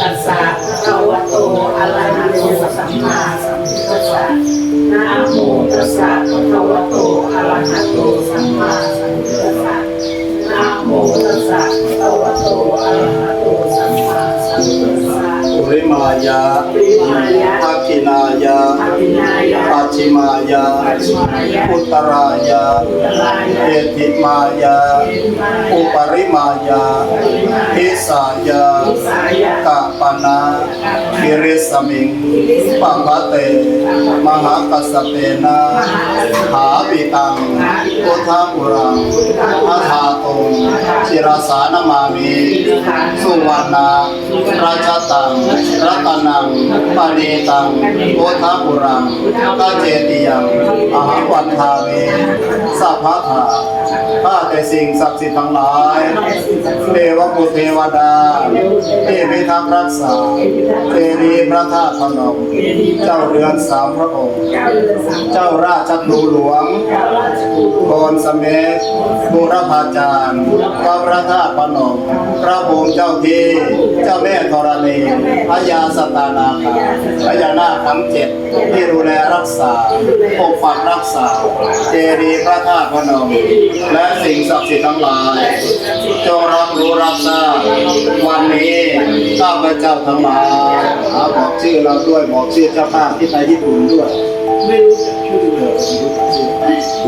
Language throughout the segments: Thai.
ตัสสะภะคะวะโตอะระหะโตสัมมาสัมพุทธะนะโมตัสสะภะคะวะโตอะระหะโตสัมมาสัมพุทธะนะโมตัสสะภะคะวะโตอะระหะายะทักขินายะปัจฉิมายะอุตรายะเอติมายะอุปริมายะทิสายะกะปนาคิริสมิงปัมเตมหากัสสเตนะหาปิตังพุทธปุรังอาหาตุงศิรสานามามิสุวรรณาราชตังรัตนังปาณีตังพุทธปุรังกาเจติยังอาหาวันทามิสัพพะา ข้าแต่สิ่งศักดิ์สิทธิ์ทั้งหลายเทวบุตรเทวดาที่พิทักษ์รักษาเทวีพระธาตุพนมเจ้าเรือนสามพระองค์ เจ้าราชครูหลวงโกนสมเด็จบูรพาจารย์พระพระธาตุพนมพระภูมิเจ้าที่ เจ้าแม่ธรณีพญาสตานาคาพญานาคทั้งเจ็ดที่ดูแลรักษาปกปักรักษาเจดีย์พระธาตุพนมและสิ่งศักดิ์สิทธิ์ทั้งหลายจงรับรู้รับทราบวันนี้ข้าพเจ้าทั้งหลายบอกชื่อเราด้วยบอกชื่อเจ้าภาพที่ไปญี่ปุ่นด้วยไม่รู้จักชื่อเลยไม่รู้จักชื่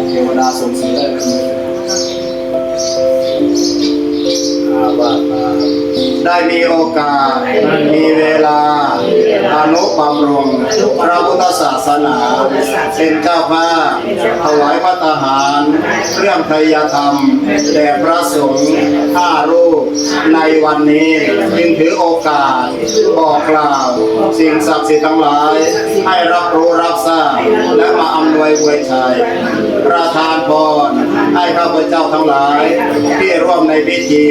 อเทวดาส่งเสียได้ไหม ได้มีโอกาส มีเวลาอนุบำรุงพระพุทธศาสนาเป็นเจ้าภาพถวายพระทหาร เครื่องไทยธรรม แด่พระสงฆ์ห้ารูป ในวันนี้จึงถือโอกาสบอกกล่าว สิ่งศักดิ์สิทธิ์ทั้งหลาย ให้รับรู้รับทราบ และมาอำนวยอวยชัยประทานพรให้ข้าพเจ้าทั้งหลาย ที่ร่วมในพิธี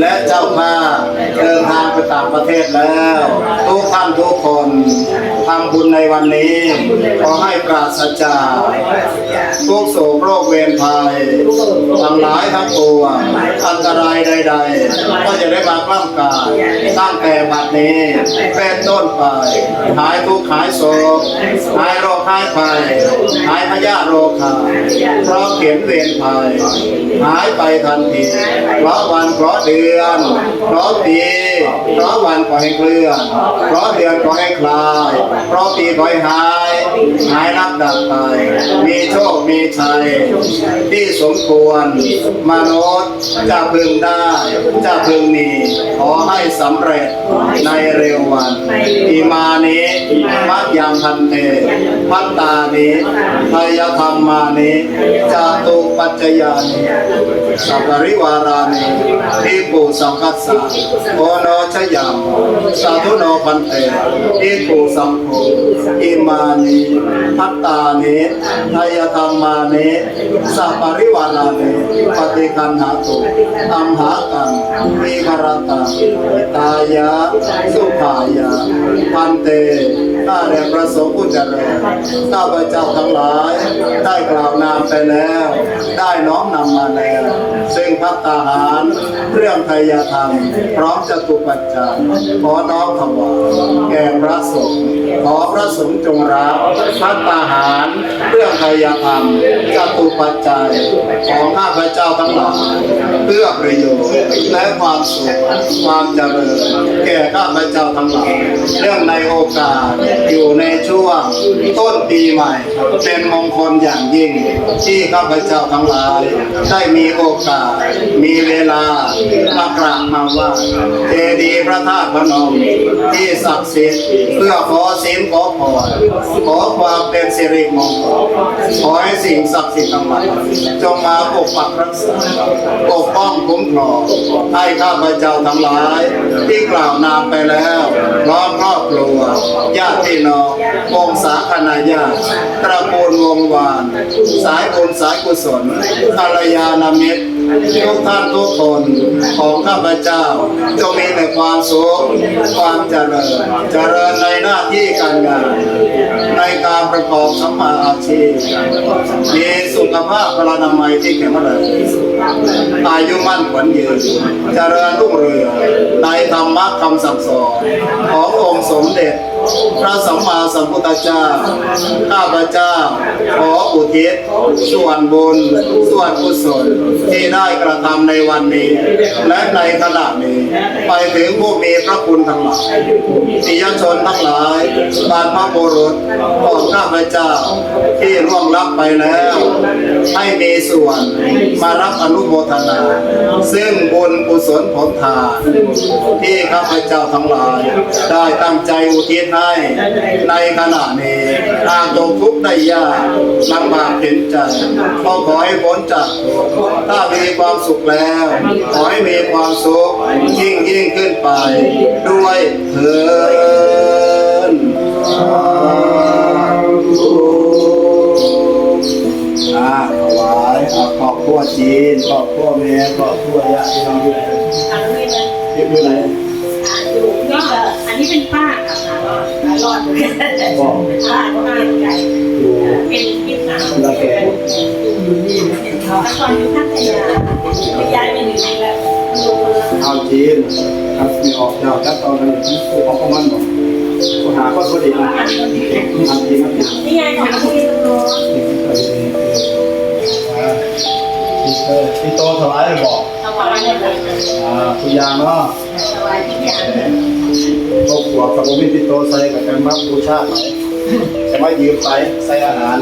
และเจ้าภาพ เดินทางไปต่างประเทศแล้ว ทุกท่านทุกคน ทำบุญในวันนี้ ขอให้ปราศจากทุกโศกโรคเวรภัยทั้งหลายทั้งปวงอันตรายใดๆ ก็จะได้มากล้ำกายตั้งแต่บัดนี้เป็นต้นไป หายทุกข์หายโศกหายโรคหายภัยหายพยาโรคาเพราะเข็นเวรภัยหายไปทันทีเพราะวันเพราะเดือนเพราะปีเพราะวันขอให้เคลื่อนเพราะเดือนขอให้คลาย เพราะปีขอให้หาย หายนับดับไป มีโชค มีชัย ที่สมควร มนุษย์จะพึงได้ จะพึงมี ขอให้สำเร็จในเร็ววันอิมานิมัจยังพันเตพัตตานิพยธรรมานิจาตุปัจจยานิสัพปริวารานิทิปุสังคัสสะโอโนชยามสาธุโนพันเตทิปุสัมโฆอิมานิพัตตานิพยธรรมานิสัปริวารานิปฏิคันหาตุอัมหากังวิคารตังตายะสุขายะพันเต ข้าแต่พระสงฆ์ผู้เจริญข้าพเจ้าทั้งหลาย ได้กล่าวนามไปแล้ว ได้น้อมนำมาแล้วซึ่งพัตตาหาร เรื่องไทยธรรม พร้อมจะตุปัจจัยขอน้อมถวายแก่พระสงฆ์ขอพระสงฆ์จงรับพัตตาหาร เรื่องไทยธรรมจตุปัจจัยของข้าพเจ้าทั้งหลายเพื่อประโยชน์และความสุขความเจริญแก่ข้าพเจ้าทั้งหลายเรื่องในโอกาสอยู่ในช่วงต้นปีใหม่ เป็นมงคลอย่างยิ่ง ที่ข้าพเจ้าทั้งหลาย ได้มีโอกาส มีเวลามากราบมาว่าเจดีย์ พระธาตุพนมที่ศักดิ์สิทธิ์เพื่อขอศีลขอพรขอความเป็นสิริมงคลขอให้สิ่งศักดิ์สิทธิ์ทั้งหลายจงมาปกปักรักษาปกป้องคุ้มครองให้ข้าพเจ้าทั้งหลาย ที่กล่าวนามไปแล้วร้อมรอบครัวญาติพี่น้องวงศาคณาญาติตระกูลวงวาน สายบุญสายกุศลภรรยานามิตร ทุกท่านทุกคนของข้าพเจ้าจงมีแต่ความสุขความเจริญ เจริญในหน้าที่ ประกอบสัมมาอาชีพมีสุขภาพพลานามัยที่แข็งแรงอายุมั่นขวัญยืนเจริญรุ่งเรืองในธรรมะคำสั่งสอนขององค์สมเด็จพระสัมมาสัมพุทธเจ้า ข้าพเจ้า ขออุทิศส่วนบุญ ส่วนกุศลที่ได้กระทำในวันนี้ และในขณะนี้ ไปถึงผู้มีพระคุณทั้งหลายปิยชนทั้งหลายบรรพบุรุษขอข้าพเจ้าที่ร่วงลับไปแล้ว ให้มีส่วนมารับอนุโมทนา ซึ่งบุญกุศลผลทานที่ข้าพเจ้าทั้งหลาย ได้ตั้งใจอุทิศให้ในขณะนี้ทางตรงทุกข์ได้ยากลำบากเห็นใจก็ขอให้พ้นจากถ้ามีความสุขแล้ว ขอให้มีความสุขยิ่งยิ่งขึ้นไป ด้วยเถิน ครัวจีนครอบครัวแม่ครอบครัวญาติพี่น้องอยู่ไหนอันนี้นะอยู่ไหนอยู่ก็อันนี้เป็นป้าค่ะรอดเลยป้าก็เป็นไก่อยู่เป็นพี่สาวละแกอยู่นี่เป็นเขาตอนอยู่พัทยาย้ายมาอยู่นี่แล้วดูคนละเอาจีนครับมีออกเจ้าจักตอนนั้นผู้ออกของมันบอกผู้หาก็พอดีนะอันนี้อันดีครับนี่ไงของพี่ตำรวจ พี่โตถวายเลยบอกถวายเลยอ่าทุกอย่างเนาะถวายทุกอย่างครอบครัวกับผมมีพี่โตใส่กับกันมาบูชาไปจะมายืมไปใส่อาหาร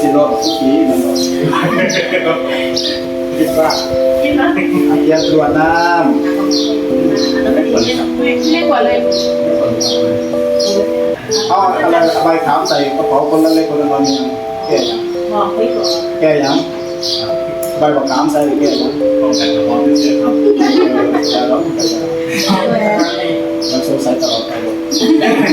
สิโลดทุกทีมันบอกคิดว่าคิดว่าอาเจียนตรวจน้ไม่กว่าเลยำเอาอะไรใบขามใส่กระเป๋าคนละเล็กคนละน้อยมีแก่ยัง บอกไปก่อนแก่ยังใบบักขามใส่แก่ยังป้องกันกระเพาะเสียครับแต่เรามันสงสัยตลอดไปเลย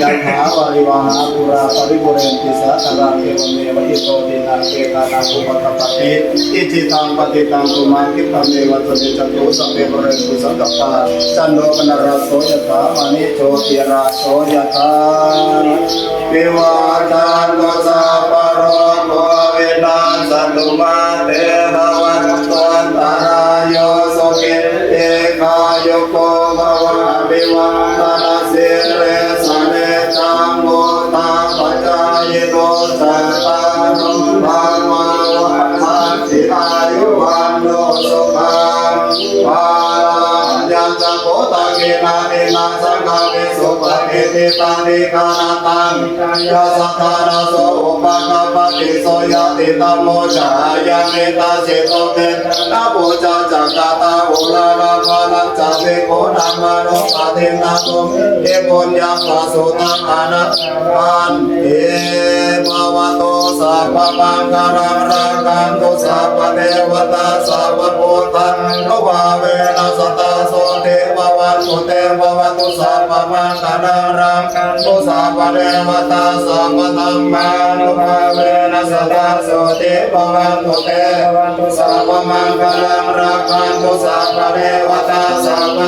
ยาถาวาริวาหาปุราปริบุเรนติสาตราเกวเมวะอิโตตินาเกตานาคุปตะปฏิอิจิตังปฏิตังตุมาคิปะเมวะตุติจตุสัพเพบุเรนตุสังกัปปาจันโนปนราโสยถามานิโชติราโสยถาวิวาทานโตสา มาเตภวันตนตาโยสุขิเอกายโกภวะวิวัตนาสิเรสเนจังโมตาปัจจายโนสัตตานุภาวะวันทันติอายุวันโนสุขังภาลังยันจะโพตเกนาเนนาสังฆาเมสุปะเก ติตังนิกานาตังยาสัทธานาโสอุปกปปติโสยติตัมโมจายามิตาเจโตเตนะโมจาจักตาตาโอลา จัเวโคนามานุปะเทนาตุเอปุญญาปะสุตังอานัปันเอภวะโตสัพพมังคารังรังกันตุสัพเทวตาสัพพุทธังโนวาเวนัสตาโสเทววันตุเตภวตุสัพพมังคารังรังกันตุสัพเทวตาสัพพธัมมานุภาเวนัสตาโสเทภวันตุเตภวตุสัพพมังคารังรังกันตุสัพเทวตาสัพพ